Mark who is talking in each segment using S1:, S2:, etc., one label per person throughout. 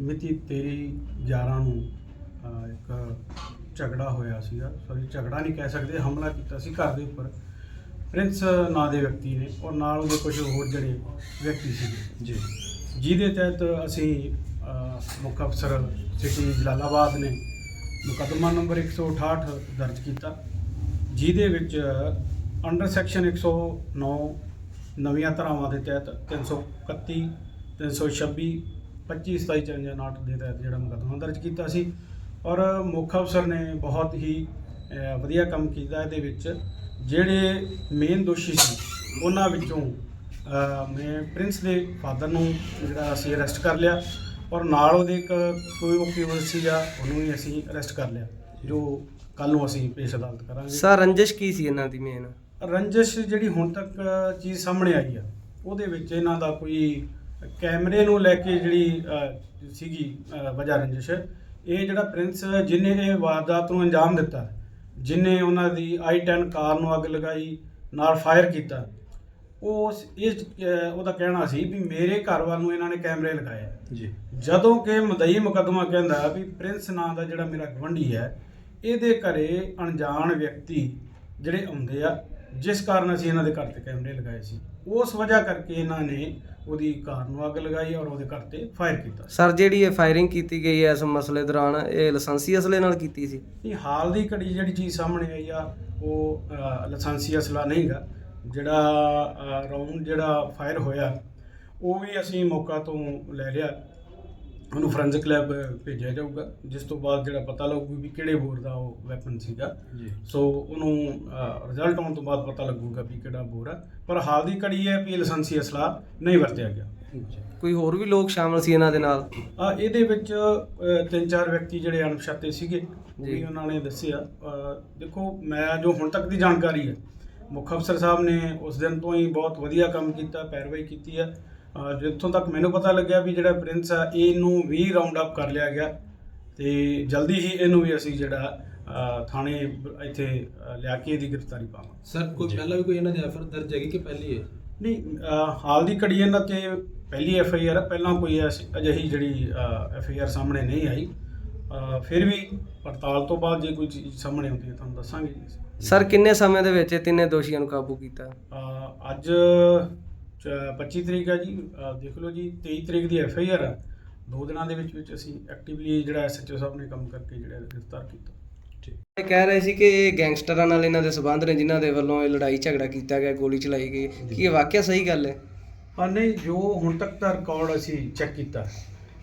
S1: ਮਿਤੀ 23 11 ਨੂੰ ਇੱਕ ਝਗੜਾ ਹੋਇਆ ਸੀਗਾ। ਸੌਰੀ ਝਗੜਾ ਨਹੀਂ ਕਹਿ ਸਕਦੇ ਹਮਲਾ ਕੀਤਾ ਸੀ ਘਰ ਦੇ ਉੱਪਰ। ਪ੍ਰਿੰਸ ਨਾਂ ਦੇ ਵਿਅਕਤੀ ਨੇ ਔਰ ਨਾਲ ਉਹਦੇ ਕੁਝ ਹੋਰ ਜਿਹੜੇ ਵਿਅਕਤੀ ਸੀਗੇ।
S2: ਜੀ।
S1: ਜਿਹਦੇ ਤਹਿਤ ਅਸੀਂ ਮੁੱਖ ਅਫਸਰ ਸਿਟੀ ਜਲਾਲਾਬਾਦ ਨੇ ਮੁਕੱਦਮਾ ਨੰਬਰ 168 ਦਰਜ ਕੀਤਾ ਜਿਹਦੇ ਵਿੱਚ ਅੰਡਰ ਸੈਕਸ਼ਨ 109 ਨਵੀਆਂ ਧਾਰਾਵਾਂ ਦੇ ਤਹਿਤ 331 326 25 27 54 ਦੇ ਤਹਿਤ ਜਿਹੜਾ ਮੁਕੱਦਮਾ ਦਰਜ ਕੀਤਾ ਸੀ। ਔਰ ਮੁੱਖ ਅਫਸਰ ਨੇ ਬਹੁਤ ਹੀ ਵਧੀਆ ਕੰਮ ਕੀਤਾ ਇਹਦੇ ਵਿੱਚ। ਜਿਹੜੇ ਮੇਨ ਦੋਸ਼ੀ ਸੀ ਉਹਨਾਂ ਵਿੱਚੋਂ ਮੈਂ ਪ੍ਰਿੰਸ ਦੇ ਫਾਦਰ ਨੂੰ ਜਿਹੜਾ ਅਸੀਂ ਅਰੈਸਟ ਕਰ ਲਿਆ। ਔਰ ਨਾਲ ਉਹਦੇ ਇੱਕ ਕੋਈ ਵਕੀਲ ਸੀਗਾ ਉਹਨੂੰ ਵੀ ਅਸੀਂ ਅਰੈਸਟ ਕਰ ਲਿਆ ਜੋ ਕੱਲ ਨੂੰ ਅਸੀਂ ਪੇਸ਼ ਅਦਾਲਤ ਕਰਾਂਗੇ।
S3: ਸਰ ਰੰਜਿਸ਼ ਕੀ ਸੀ ਇਹਨਾਂ ਦੀ ਮੇਨ
S1: ਰੰਜਿਸ਼ ਜਿਹੜੀ ਹੁਣ ਤੱਕ ਚੀਜ਼ ਸਾਹਮਣੇ ਆਈ ਆ ਉਹਦੇ ਵਿੱਚ ਇਹਨਾਂ ਦਾ ਕੋਈ ਕੈਮਰੇ ਨੂੰ ਲੈ ਕੇ ਜਿਹੜੀ ਅ, ਸੀਗੀ ਅ, ਵਜ੍ਹਾ ਰੰਜਿਸ਼ ਇਹ ਜਿਹੜਾ ਪ੍ਰਿੰਸ ਜਿਨੇ ਇਹ ਵਾਰਦਾਤ ਨੂੰ ਅੰਜਾਮ ਦਿੱਤਾ ਜਿਨੇ ਉਹਨਾਂ ਦੀ i10 ਕਾਰ ਨੂੰ ਅੱਗ ਲਗਾਈ ਨਾਲ ਫਾਇਰ ਕੀਤਾ ਉਹ ਉਸ- ਅ, ਉਹਦਾ ਕਹਿਣਾ ਸੀ ਵੀ ਮੇਰੇ ਘਰ ਵੱਲ ਨੂੰ ਇਹਨਾਂ ਨੇ ਕੈਮਰੇ ਲਗਾਏ ਆ।
S2: ਜੀ
S1: ਜਦੋਂ ਕਿ ਮਦਈ ਮੁਕੱਦਮਾ ਕਹਿੰਦਾ ਵੀ ਪ੍ਰਿੰਸ ਨਾਂ ਦਾ ਜਿਹੜਾ ਮੇਰਾ ਗਵੰਡੀ ਹੈ ਇਹਦੇ ਘਰੇ ਅਣਜਾਣ ਵਿਅਕਤੀ ਜਿਹੜੇ ਆਉਂਦੇ ਆ ਜਿਸ ਕਾਰਨ ਅਸੀਂ ਇਹਨਾਂ ਦੇ ਘਰ ਤੇ ਕੈਮਰੇ ਲਗਾਏ ਸੀ ਉਸ ਵਜ੍ਹਾ ਕਰਕੇ ਇਹਨਾਂ ਨੇ ਉਹਦੀ ਕਾਰ ਨੂੰ ਅੱਗ ਲਗਾਈ ਔਰ ਉਹਦੇ ਘਰ ਤੇ ਫਾਇਰ ਕੀਤਾ
S3: ਸਰ ਜਿਹੜੀ ਇਹ ਫਾਇਰਿੰਗ ਕੀਤੀ ਗਈ ਹੈ ਇਸ ਮਸਲੇ ਦੌਰਾਨ ਇਹ ਲਾਇਸੈਂਸੀ ਅਸਲੇ ਨਾਲ ਕੀਤੀ ਸੀ?
S1: ਇਹ ਹਾਲ ਦੀ ਘੜੀ ਜਿਹੜੀ ਚੀਜ਼ ਸਾਹਮਣੇ ਆਈ ਆ ਉਹ ਅ, ਲਾਇਸੈਂਸੀ ਅਸਲਾ ਨਹੀਂਗਾ। ਜਿਹੜਾ ਰਾਉਂਡ ਜਿਹੜਾ ਫਾਇਰ ਹੋਇਆ ਉਹ ਵੀ ਅਸੀਂ ਮੌਕਾ ਤੋਂ ਲੈ ਲਿਆ। ਉਹਨੂੰ ਫੋਰੈਂਸਿਕ ਲੈਬ ਭੇਜਿਆ ਜਾਊਗਾ ਜਿਸ ਤੋਂ ਬਾਅਦ ਜਿਹੜਾ ਪਤਾ ਲੱਗੂ ਵੀ ਕਿਹੜੇ ਬੋਰ ਦਾ ਉਹ ਵੈਪਨ ਸੀਗਾ।
S2: ਜੀ।
S1: ਸੋ ਉਹਨੂੰ ਰਿਜ਼ਲਟ ਆਉਣ ਤੋਂ ਬਾਅਦ ਪਤਾ ਲੱਗੂਗਾ ਵੀ ਕਿਹੜਾ ਬੋਰ ਆ। ਪਰ ਹਾਲ ਦੀ ਘੜੀ ਹੈ ਵੀ ਲਾਇਸੈਂਸੀ ਅਸਲਾ ਨਹੀਂ ਵਰਤਿਆ ਗਿਆ।
S3: ਕੋਈ ਹੋਰ ਵੀ ਲੋਕ ਸ਼ਾਮਲ ਸੀ ਇਹਨਾਂ ਦੇ ਨਾਲ?
S1: ਆ ਇਹਦੇ ਵਿੱਚ ਤਿੰਨ ਚਾਰ ਵਿਅਕਤੀ ਜਿਹੜੇ ਅਣਪਛਾਤੇ ਸੀਗੇ ਵੀ। ਉਹਨਾਂ ਨੇ ਦੱਸਿਆ। ਦੇਖੋ ਮੈਂ ਜੋ ਹੁਣ ਤੱਕ ਦੀ ਜਾਣਕਾਰੀ ਹੈ ਮੁੱਖ ਅਫਸਰ ਸਾਹਿਬ ਨੇ ਉਸ ਦਿਨ ਤੋਂ ਹੀ ਬਹੁਤ ਵਧੀਆ ਕੰਮ ਕੀਤਾ ਪੈਰਵਾਈ ਕੀਤੀ ਹੈ। ਜਿੱਥੋਂ ਤੱਕ ਮੈਨੂੰ ਪਤਾ ਲੱਗਿਆ ਵੀ ਜਿਹੜਾ ਪ੍ਰਿੰਸ ਆ ਇਹਨੂੰ ਵੀ ਰਾਉਂਡ ਅਪ ਕਰ ਲਿਆ ਗਿਆ। ਤੇ ਜਲਦੀ ਹੀ ਇਹਨੂੰ ਵੀ ਅਸੀਂ ਜਿਹੜਾ ਥਾਣੇ ਇੱਥੇ ਲਿਆ ਕੇ ਇਹਦੀ ਗ੍ਰਿਫਤਾਰੀ ਪਾਵਾਂਗੇ।
S4: ਸਰ ਕੋਈ। ਪਹਿਲਾਂ ਵੀ ਕੋਈ ਇਹਨਾਂ ਦੀ ਐਫਰ ਦਰਜ ਹੈਗੀ ਕਿ ਪਹਿਲੀ ਹੈ?
S1: ਨਹੀਂ ਹਾਲ ਦੀ ਘੜੀ ਇਹਨਾਂ ਤੇ ਪਹਿਲੀ ਐਫ ਆਈ ਆਰ ਹੈ ਪਹਿਲਾਂ ਕੋਈ ਐਸੀ ਅਜਿਹੀ ਜਿਹੜੀ ਐਫ ਆਈ ਆਰ ਸਾਹਮਣੇ ਨਹੀਂ ਆਈ। ਅ, ਫਿਰ ਵੀ ਪੜਤਾਲ ਤੋਂ ਬਾਅਦ ਜੇ ਕੋਈ ਚੀਜ਼ ਸਾਹਮਣੇ ਆਉਂਦੀ ਹੈ ਤੁਹਾਨੂੰ ਦੱਸਾਂਗੇ।
S3: ਸਰ ਕਿੰਨੇ ਸਮੇਂ ਦੇ ਵਿੱਚ ਇਹ ਤਿੰਨੇ ਦੋਸ਼ੀਆਂ ਨੂੰ ਕਾਬੂ ਕੀਤਾ?
S1: ਅ, ਅੱਜ 25 ਤਰੀਕ ਹੈ ਜੀ ਦੇਖ ਲਓ ਜੀ 23 ਤਰੀਕ ਦੀ ਐਫ ਆਈ ਆਰ ਹੈ ਦੋ ਦਿਨਾਂ ਦੇ ਵਿੱਚ ਵਿੱਚ ਅਸੀਂ ਐਕਟਿਵਲੀ ਜਿਹੜਾ ਐਸਐਚਓ ਸਾਹਿਬ ਨੇ ਕੰਮ ਕਰਕੇ ਜਿਹੜਾ ਗ੍ਰਿਫਤਾਰ ਕੀਤਾ।
S3: ਇਹ ਕਹਿ ਰਹੇ ਸੀ ਕਿ ਇਹ ਗੈਂਗਸਟਰਾਂ ਨਾਲ ਇਹਨਾਂ ਦੇ ਸਬੰਧ ਨੇ ਜਿਨ੍ਹਾਂ ਦੇ ਵੱਲੋਂ ਇਹ ਲੜਾਈ ਝਗੜਾ ਕੀਤਾ ਗਿਆ ਗੋਲੀ ਚਲਾਈ ਗਈ। ਕੀ ਇਹ ਵਾਕਿਆ ਸਹੀ ਗੱਲ ਹੈ?
S1: ਹਾਂ ਨਹੀਂ ਜੋ ਹੁਣ ਤੱਕ ਦਾ ਰਿਕਾਰਡ ਅਸੀਂ ਚੈੱਕ ਕੀਤਾ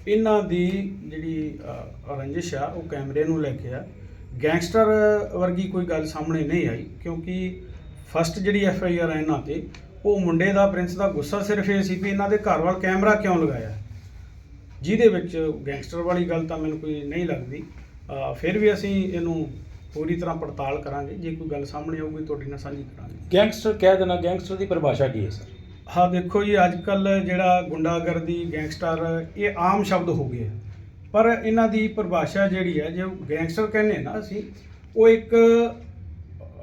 S1: ਇਹਨਾਂ ਦੀ ਜਿਹੜੀ ਅ, ਰੰਜਿਸ਼ ਆ ਉਹ ਕੈਮਰੇ ਨੂੰ ਲੈ ਕੇ ਆ। ਗੈਂਗਸਟਰ ਵਰਗੀ ਕੋਈ ਗੱਲ ਸਾਹਮਣੇ ਨਹੀਂ ਆਈ ਕਿਉਂਕਿ ਫਸਟ ਜਿਹੜੀ ਐਫ ਆਈ ਆਰ ਇਹਨਾਂ ਤੇ ਉਹ ਮੁੰਡੇ ਦਾ ਪ੍ਰਿੰਸ ਦਾ ਗੁੱਸਾ ਸਿਰਫ ਇਹ ਸੀ ਵੀ ਇਹਨਾਂ ਦੇ ਘਰ ਵੱਲ ਕੈਮਰਾ ਕਿਉਂ ਲਗਾਇਆ? ਜਿਹਦੇ ਵਿੱਚ ਗੈਂਗਸਟਰ ਵਾਲੀ ਗੱਲ ਤਾਂ ਮੈਨੂੰ ਕੋਈ ਨਹੀਂ ਲੱਗਦੀ। ਫਿਰ ਵੀ ਅਸੀਂ ਇਹਨੂੰ ਪੂਰੀ ਤਰ੍ਹਾਂ ਪੜਤਾਲ ਕਰਾਂਗੇ। ਜੇ ਕੋਈ ਗੱਲ ਸਾਹਮਣੇ ਆਊਗੀ ਤੁਹਾਡੇ ਨਾਲ ਸਾਂਝੀ ਕਰਾਂਗੇ।
S2: ਗੈਂਗਸਟਰ ਕਹਿ ਦੇਣਾ ਗੈਂਗਸਟਰ ਦੀ ਪਰਿਭਾਸ਼ਾ ਕੀ ਹੈ ਸਰ?
S1: ਹਾਂ ਦੇਖੋ ਜੀ ਅੱਜ ਕੱਲ ਜਿਹੜਾ ਗੁੰਡਾਗਰਦੀ ਗੈਂਗਸਟਰ ਇਹ ਆਮ ਸ਼ਬਦ ਹੋ ਗਏ ਆ। ਪਰ ਇਹਨਾਂ ਦੀ ਪਰਿਭਾਸ਼ਾ ਜਿਹੜੀ ਹੈ ਜੇ ਗੈਂਗਸਟਰ ਕਹਿੰਦੇ ਨਾ ਅਸੀਂ ਉਹ ਇੱਕ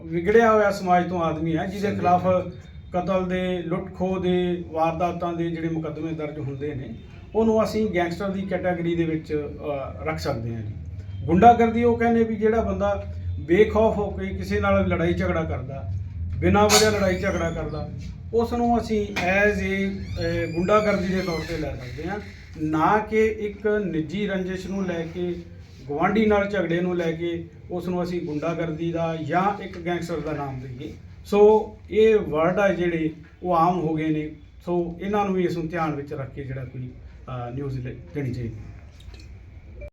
S1: ਵਿਗੜਿਆ ਹੋਇਆ ਸਮਾਜ ਤੋਂ ਆਦਮੀ ਹੈ ਜਿਹਦੇ ਖਿਲਾਫ ਕਤਲ ਦੇ ਲੁੱਟ ਖੋਹ ਦੇ, ਵਾਰਦਾਤਾਂ ਦੇ ਜਿਹੜੇ ਮੁਕੱਦਮੇ ਦਰਜ ਹੁੰਦੇ ਨੇ, ਉਹਨੂੰ ਅਸੀਂ ਗੈਂਗਸਟਰ ਦੀ ਕੈਟਾਗਰੀ ਦੇ ਵਿੱਚ ਰੱਖ ਸਕਦੇ ਹਾਂ ਜੀ। ਗੁੰਡਾਗਰਦੀ ਉਹ ਕਹਿੰਦੇ ਵੀ ਜਿਹੜਾ ਬੰਦਾ ਬੇਖੌਫ ਹੋ ਕੇ ਕਿਸੇ ਨਾਲ ਲੜਾਈ ਝਗੜਾ ਕਰਦਾ, ਬਿਨਾਂ ਵਜ੍ਹਾ ਲੜਾਈ ਝਗੜਾ ਕਰਦਾ ਉਸ ਨੂੰ ਅਸੀਂ ਐਜ਼ ਏ ਗੁੰਡਾਗਰਦੀ ਦੇ ਤੌਰ ਤੇ ਲੈ ਸਕਦੇ ਹਾਂ। ਨਾ ਕਿ ਇੱਕ ਨਿੱਜੀ ਰੰਜਿਸ਼ ਨੂੰ ਲੈ ਕੇ ਗਵਾਂਢੀ ਨਾਲ ਝਗੜੇ ਨੂੰ ਲੈ ਕੇ ਉਸ ਨੂੰ ਅਸੀਂ ਗੁੰਡਾਗਰਦੀ ਦਾ ਜਾਂ ਇੱਕ ਗੈਂਗਸਟਰ ਦਾ ਨਾਮ ਦਈਏ। ਸੋ ਇਹ ਵਰਡ ਆ ਜਿਹੜੇ ਉਹ ਆਮ ਹੋ ਗਏ ਨੇ। ਸੋ ਇਹਨਾਂ ਨੂੰ ਵੀ ਇਸ ਨੂੰ ਧਿਆਨ ਵਿੱਚ ਰੱਖ ਕੇ ਜਿਹੜਾ ਕੋਈ ਨਿਊਜ਼ ਦੇਣੀ ਚਾਹੀਦੀ।